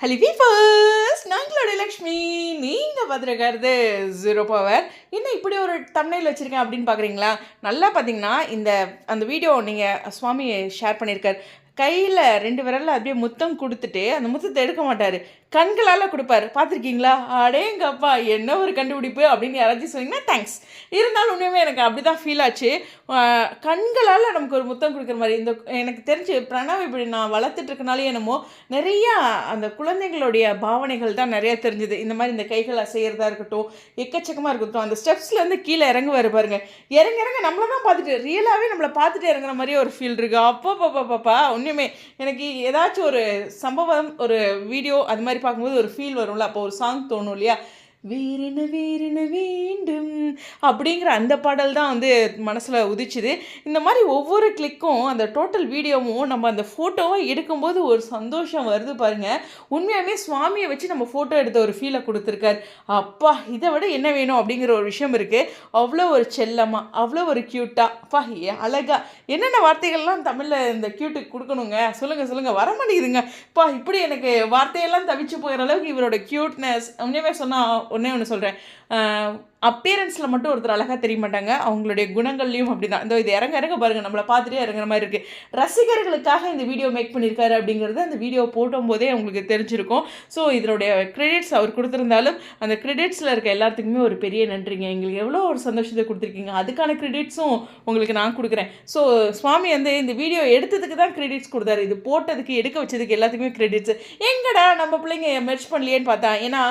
ஹலி வீஃபர்ஸ் நாங்களோட லக்ஷ்மி நீங்கள் பார்த்துருக்கிறது zero power என்ன இப்படி ஒரு தமிழில் வச்சுருக்கேன் அப்படின்னு பார்க்குறீங்களா நல்லா பார்த்தீங்கன்னா இந்த அந்த வீடியோ நீங்கள் சுவாமி ஷேர் பண்ணியிருக்கார் கையில் ரெண்டு விரலில் அப்படியே முத்தம் கொடுத்துட்டு அந்த முத்தத்தை எடுக்க மாட்டார். கண்களால் கொடுப்பாரு. பார்த்துருக்கீங்களா? அடேங்கப்பா என்ன ஒரு கண்டுபிடிப்பு அப்படின்னு யாராச்சும் சொன்னீங்கன்னா தேங்க்ஸ் இருந்தாலும் உண்மையுமே எனக்கு அப்படி தான் ஃபீல் ஆச்சு கண்களால் நமக்கு ஒரு முத்தம் கொடுக்குற மாதிரி இந்த எனக்கு தெரிஞ்சு பிரணவ் இப்படி நான் வளர்த்துட்ருக்கனாலே என்னமோ நிறையா அந்த குழந்தைங்களுடைய பாவனைகள் தான் நிறையா தெரிஞ்சுது. இந்த மாதிரி இந்த கைகள் அசைகிறதா இருக்கட்டும் எக்கச்சக்கமாக இருக்கட்டும் அந்த ஸ்டெப்ஸ்லேருந்து கீழே இறங்குவார் பாருங்க. இறங்க இறங்க நம்மளை தான் பார்த்துட்டு ரியலாகவே நம்மளை பார்த்துட்டு இறங்குற மாதிரியே ஒரு ஃபீல் இருக்குது அப்போ பாப்பா பாப்பா உண்மையுமே எனக்கு ஏதாச்சும் ஒரு சம்பவம் ஒரு வீடியோ அது மாதிரி பார்க்கும்போது ஒரு ஃபீல் வரும்ல. அப்போ ஒரு சாங் தோணும் இல்லையா? வேறென வேறென வேண்டும் அப்படிங்கிற அந்த பாடல் தான் வந்து மனசில் உதிச்சுது. இந்த மாதிரி ஒவ்வொரு கிளிக்கும் அந்த டோட்டல் வீடியோவும் நம்ம அந்த ஃபோட்டோவை எடுக்கும்போது ஒரு சந்தோஷம் வருது பாருங்கள் உண்மையாகவே சுவாமியை வச்சு நம்ம ஃபோட்டோ எடுத்த ஒரு ஃபீலை கொடுத்துருக்காரு. அப்பா இதை விட என்ன வேணும் அப்படிங்கிற ஒரு விஷயம் இருக்குது அவ்வளோ ஒரு செல்லமாக அவ்வளோ ஒரு க்யூட்டாக அப்பா ஏ அழகா. என்னென்ன வார்த்தைகள்லாம் தமிழில் இந்த க்யூட்டுக்கு கொடுக்கணுங்க? சொல்லுங்கள் சொல்லுங்கள் வர மாட்டேங்குதுங்க அப்பா இப்படி எனக்கு வார்த்தையெல்லாம் தவிச்சு போகிற அளவுக்கு இவரோட க்யூட்னஸ் உண்மையாகவே சொன்னால் ஒன்றே ஒன்று சொல்கிறேன் அப்பியரன்ஸில் மட்டும் ஒருத்தர் அழகாக தெரிய மாட்டாங்க அவங்களுடைய குணங்கள்லையும் அப்படி தான் இந்த இது இறங்க இறங்க பாருங்கள் நம்மளை பார்த்துட்டே இறங்குற மாதிரி இருக்குது ரசிகர்களுக்காக இந்த வீடியோ மேக் பண்ணியிருக்காரு அப்படிங்கிறது அந்த வீடியோ போட்டும் போதே உங்களுக்கு தெரிஞ்சிருக்கும். ஸோ இதனுடைய கிரெடிட்ஸ் அவர் கொடுத்துருந்தாலும் அந்த கிரெடிட்ஸில் இருக்க எல்லாத்துக்குமே ஒரு பெரிய நன்றிங்க. எங்களுக்கு எவ்வளோ ஒரு சந்தோஷத்தை கொடுத்துருக்கீங்க. அதுக்கான கிரெடிட்ஸும் உங்களுக்கு நான் கொடுக்குறேன். ஸோ சுவாமி வந்து இந்த வீடியோ எடுத்ததுக்கு தான் கிரெடிட்ஸ் கொடுத்தாரு. இது போட்டதுக்கு எடுக்க வச்சதுக்கு எல்லாத்துக்குமே கிரெடிட்ஸ் எங்கடா நம்ம பிள்ளைங்க மெர்ச் பண்ணலையேன்னு பார்த்தா? ஏன்னா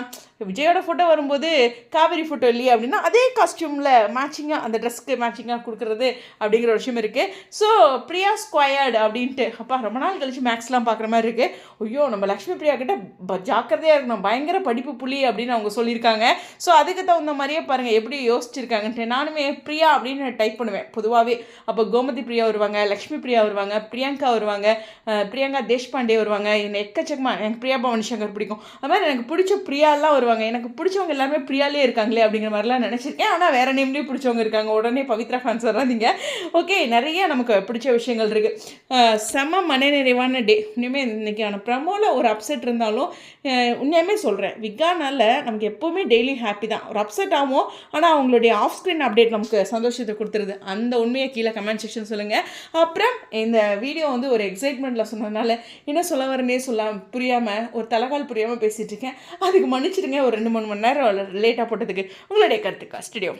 விஜயோட ஃபோட்டோ வரும்போது காவேரி ஃபோட்டோ இல்லையா? அப்படின்னா அதே காஸ்டியூமில் மேட்சிங்காக அந்த ட்ரெஸ்க்கு மேட்சிங்காக கொடுக்குறது அப்படிங்கிற ஒரு விஷயம் இருக்குது ஸோ பிரியா ஸ்கொயர்டு அப்படின்ட்டு அப்பா ரொம்ப நாள் கழிச்சு மேக்ஸ்லாம் பார்க்குற மாதிரி இருக்குது ஐயோ நம்ம லக்ஷ்மி பிரியா கிட்ட ஜாக்கிரதையாக இருக்கணும். பயங்கர படிப்பு புள்ளி அப்படின்னு அவங்க சொல்லியிருக்காங்க. ஸோ அதுக்கு தகுந்த மாதிரியே பாருங்கள் எப்படி யோசிச்சிருக்காங்கன்ட்டு நானுமே பிரியா அப்படின்னு டைப் பண்ணுவேன். பொதுவாகவே அப்போ கோமதி பிரியா வருவாங்க லக்ஷ்மி பிரியா வருவாங்க பிரியங்கா வருவாங்க பிரியங்கா தேஷ்பாண்டே வருவாங்க. என்ன எக்கச்சக்கமாக எனக்கு பிரியா பவனி சங்கர் பிடிக்கும். அது மாதிரி எனக்கு பிடிச்ச பிரியாலாம் வருவாங்க. எனக்கு பிடிச்சவங்க எல்லாருமே பிரியாலே இருக்காங்களே அப்படிங்கிற மாதிரி மாதிரிலாம் நினச்சிருக்கேன் ஆனால் வேறு நேம்லேயும் பிடிச்சவங்க இருக்காங்க? உடனே பவித்ரா ஃபேன்ஸ் வராதிங்க ஓகே நிறைய நமக்கு பிடிச்ச விஷயங்கள் இருக்குது செம மனநிறைவான டே இனிமேல் இன்றைக்கான ப்ரமோவில் ஒரு அப்செட் இருந்தாலும் உண்மையுமே சொல்கிறேன் விகானால் நமக்கு எப்போவுமே டெய்லி ஹாப்பி தான். ஒரு அப்செட் ஆகும் ஆனால் அவங்களுடைய ஆஃப் ஸ்க்ரீன் அப்டேட் நமக்கு சந்தோஷத்தை கொடுத்துருது. அந்த உண்மையை கீழே கமெண்ட் செக்ஷன் சொல்லுங்கள் அப்புறம் இந்த வீடியோ வந்து ஒரு எக்ஸைட்மெண்ட்டில் சொன்னதுனால என்ன சொல்ல வரேனே சொல்ல புரியாமல் ஒரு தலைகால் புரியாமல் பேசிகிட்டு இருக்கேன். அதுக்கு மன்னிச்சிடுங்க. ஒரு ரெண்டு மூணு மணி நேரம் லேட்டாக போட்டதுக்கு. உங்களுடைய いからっていうか知ってるよ